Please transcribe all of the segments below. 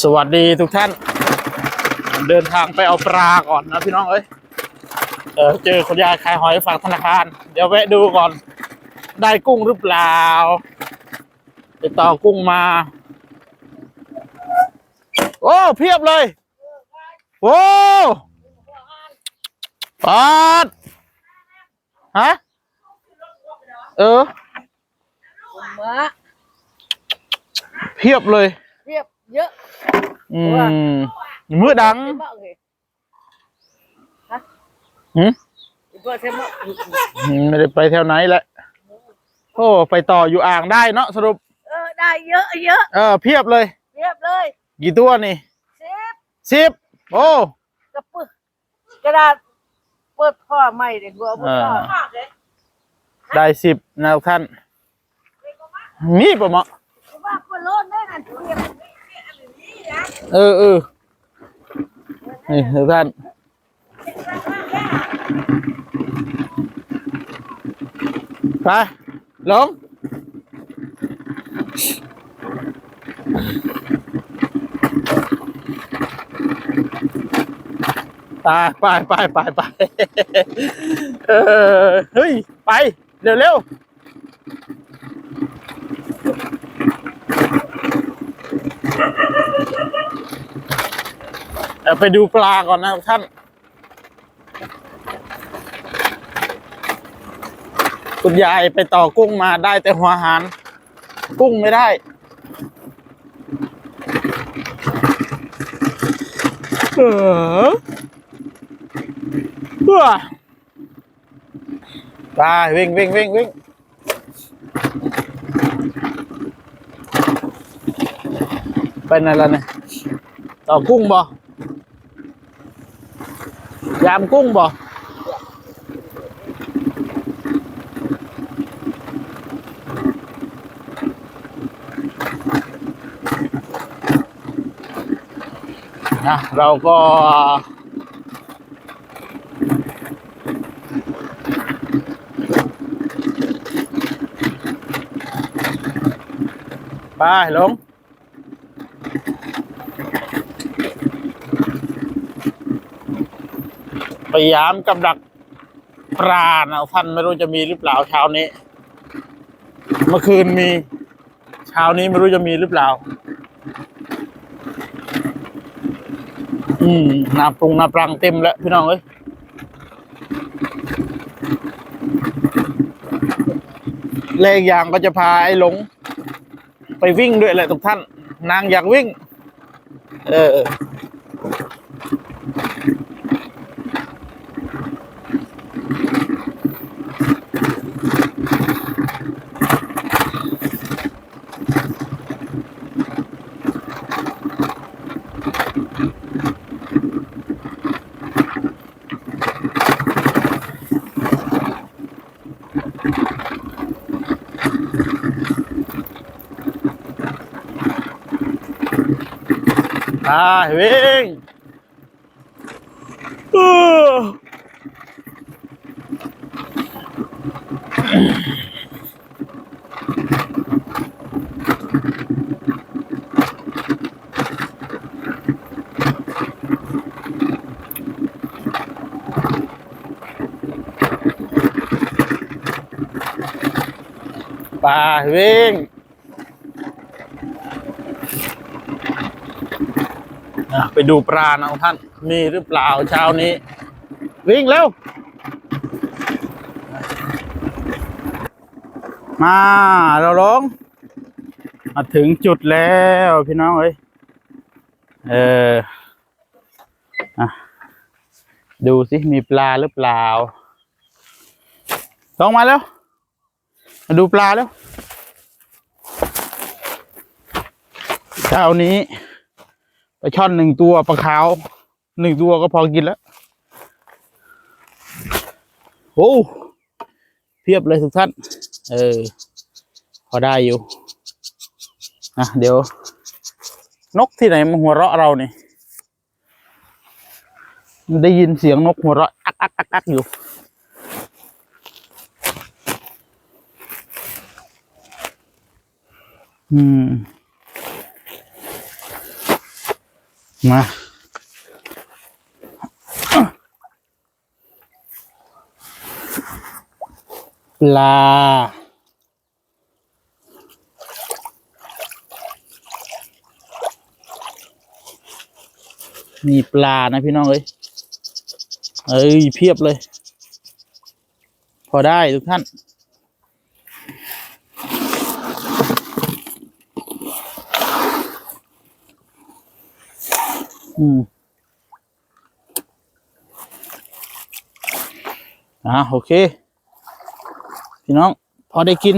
สวัสดีทุกท่าน เดินทางไปเอาปลาก่อนนะพี่น้องเอ้ยเออเจอคุณยายขายหอยฝากธนาคาร เดี๋ยวแวะดูก่อน ได้กุ้งหรือเปล่าติดต่อกุ้งมา โอ้ เพียบเลย โอ้ปาดฮะ เออมะเพียบเลย เรียบเยอะอืมมือดังเทมะเลยฮะหืมเพื่อเทมะอืมไม่ได้ไปแถวไหนแหละโอ้ไปต่ออยู่อ่างได้เนาะสรุป เออได้เยอะเยอะเออเพียบเลย เรียบเลยกี่ตัวนี่เซฟสิบโอ้ กระปึกกระดาษเปิดพ่อใหม่เด็กบัวพ่อได้สิบนะทุกท่าน มีปะมะว่าคนโลดได้นั่นเรียบ เออเออนี่ทุกท่านไปลงไปไปไปไปไปเออเฮ้ย ไป เร็วเร็ว ไปดูปลาก่อนนะครับท่าน คุณยายไปต่อกุ้งมาได้แต่หัวหาร กุ้งไม่ได้ เออเพื่อไปวิ่งวิ่งวิ่งวิ่ง ไปไหนแล้วเนี่ยต่อกุ้งบ่ยามกุ้งบ่นะเราก็ไปลง พยายามกับดักปลานะท่านไม่รู้จะมีหรือเปล่าเช้านี้ เมื่อคืนมีเช้านี้ไม่รู้จะมีหรือเปล่า อืมนาปรุงนาปรังเต็มแล้วพี่น้องเอ้ยเลขอย่างก็จะพาไอ้หลง ไปวิ่งด้วยแหละทุกท่าน นางอยากวิ่ง เออ อ่าวิ่งเออไป่าวิ่ง อะ ไปดูปลานะท่าน มีหรือเปล่าเช้านี้ วิ่งเร็ว มาเราลง มาถึงจุดแล้วพี่น้องเอ้ย เอออะดูสิมีปลาหรือเปล่าลงมาแล้ว มาดูปลาแล้วเช้านี้ ลาช่อนหนึ่งตัวปลาขาวหนึ่งตัวก็พอกินแล้ว โอ้เพียบเลยทุกท่าน เออ พอได้อยู่อะเดี๋ยว นกที่ไหนมาหัวเราะเราเนี่ยได้ยินเสียงนกหัวเราะอักอักอักอักอยู่ อืม มาปลามีปลานะพี่น้องเอ้ย เอ้ย เพียบเลย พอได้ทุกท่าน อืมอ่าโอเค พี่น้อง พอได้กิน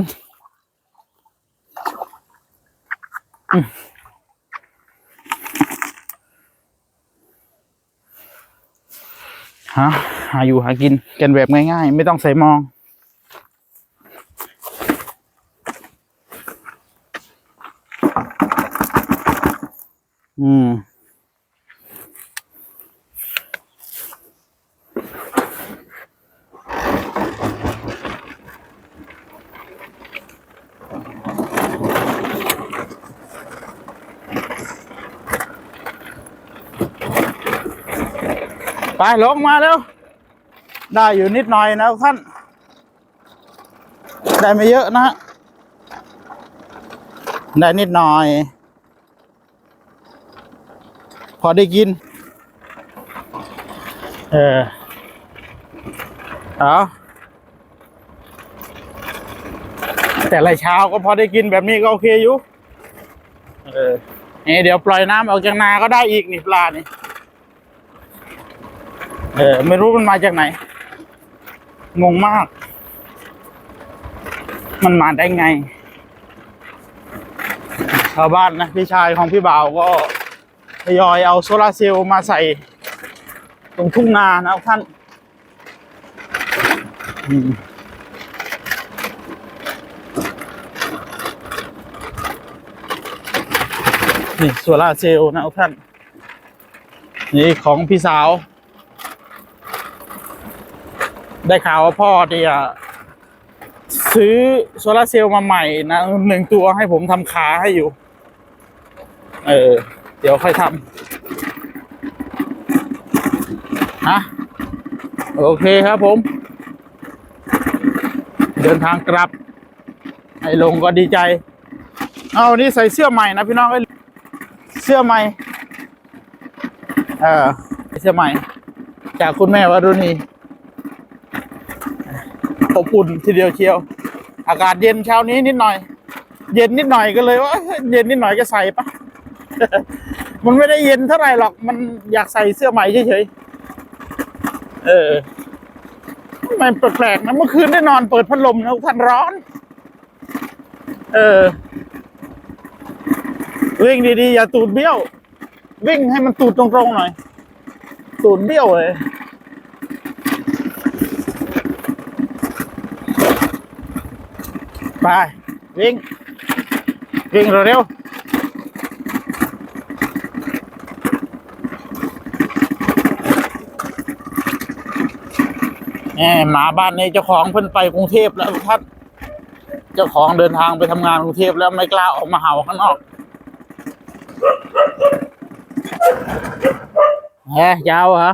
อืมหาหาอยู่หากินกันแบบง่ายๆ ไม่ต้องใส่มอง อืม ไปลงมาแล้ว ได้อยู่นิดหน่อยนะท่าน ได้ไม่เยอะนะฮะได้นิดหน่อย พอได้กิน เออเอาแต่ละเช้าก็พอได้กินแบบนี้ก็โอเคอยู่ เออนี่เดี๋ยวปล่อยน้ำออกจากนาก็ได้อีกนี่ปลานี่ เออ ไม่รู้มันมาจากไหน งงมาก มันมาได้ไง ชาวบ้านนะ พี่ชายของพี่บ่าวก็ทยอยเอาโซลาร์เซลล์มาใส่ ตรงทุ่งนานะท่านนี่โซลาร์เซลล์นะท่าน นี่ของพี่สาว ได้ข่าวว่าพ่อเนี่ยซื้อโซลาร์เซลล์มาใหม่นะหนึ่งตัวให้ผมทำขาให้อยู่ เออ เดี๋ยวค่อยทำนะโอเคครับผม เดินทางกลับ ไอ้ลงก็ดีใจ เอาวันนี้ใส่เสื้อใหม่นะพี่น้องเอ้ยเสื้อใหม่ เออเสื้อใหม่ จากคุณแม่วรุณี อบอุ่นทีเดียวเชียว อากาศเย็นเช้านี้นิดหน่อย เย็นนิดหน่อยก็เลยว่าเยเย็นนิดหน่อยก็ใส่ปะมันไม่ได้เย็นเท่าไหร่หรอก มันอยากใส่เสื้อใหม่เฉยๆเออมันแปลกๆนะเมื่อคืนได้นอนเปิดพัดลมนะท่านร้อน เออ วิ่งดีๆ อย่าตูดเบี้ยว วิ่งให้มันตูดตรงๆหน่อย ตูดเบี้ยวเลย ไปวิ่งวิ่งเร็วแหมหมาบ้านนี้เจ้าของเพิ่นไปกรุงเทพแล้วท่านเจ้าของเดินทางไปทำงานกรุงเทพแล้วไม่กล้าออกมาเห่าข้างนอกเฮ้ยยาวเหรอ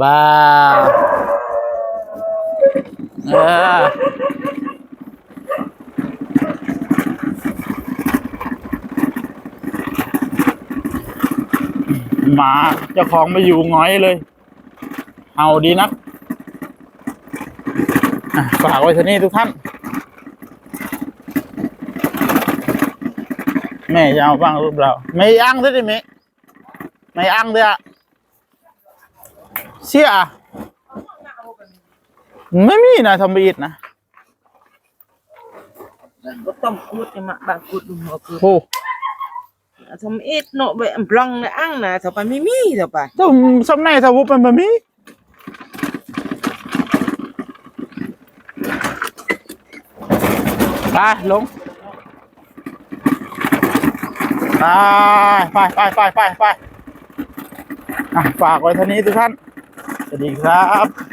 บ้าเออ หมาเจ้าของไม่อยู่หงอยเลย เอาดีนักอะฝากไว้ที่นี่ทุกท่าน แม่จะเอาบ้างหรือเปล่าไม่อั้งด้วยดิเมะไม่อั้งด้วยอะเสียอะไม่มีนะทำบีดนะก็ต้มกูดนี่มาบางกูดดูหัวกู ดโอ้ทำเอ็ดเนาะแบบปลองนะอังนะถ้าไปไม่มีถ้าไปต้มสำในทวุบมันบะมีไปลงไปไปไปไปไปไปฝากไว้เท่านี้ทุกท่านสวัสดีครับ